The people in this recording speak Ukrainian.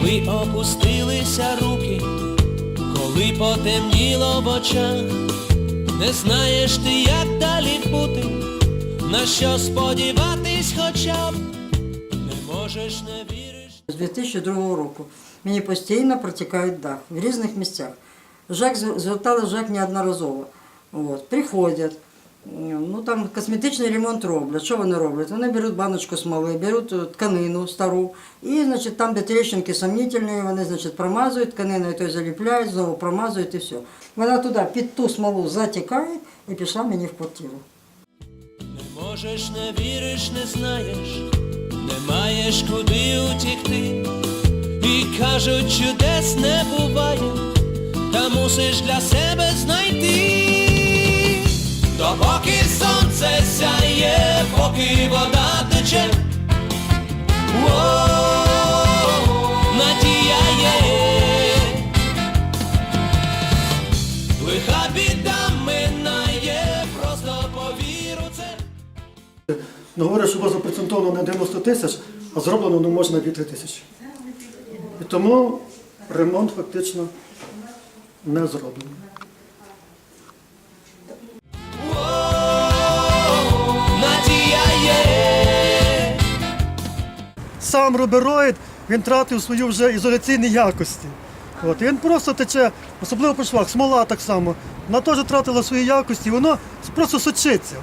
коли опустилися руки, коли потемніло в очах, не знаєш ти, як далі бути, на що сподіватись хоча б, не можеш, не віриш. З 2002 року мені постійно протікає дах в різних місцях. Зв- звертали ЖЕК неодноразово. От, приходять, ну там косметичний ремонт роблять. Що вони роблять? Вони беруть баночку смоли, беруть е, тканину стару, і значить, там, де тріщинки сомнительні, вони значить, промазують тканиною, то заліпляють, знову промазують і все. Вона туди під ту смолу затікає і пішла мені в квартиру. Не можеш, не віриш, не знаєш, не маєш куди утікти. І кажуть, чудес не буває, та мусиш для себе знайти. Поки вода тече. О. Лиха біда минає, просто повіру говорять, що у вас запроцентовано на 90 тисяч, а зроблено ну, можна на 2 тисячі. І тому ремонт фактично не зроблений. Сам рубероїд він тратив свою вже ізоляційні якості. От, і він просто тече, особливо по швах, смола так само. Вона теж тратила свої якості, воно просто сочиться.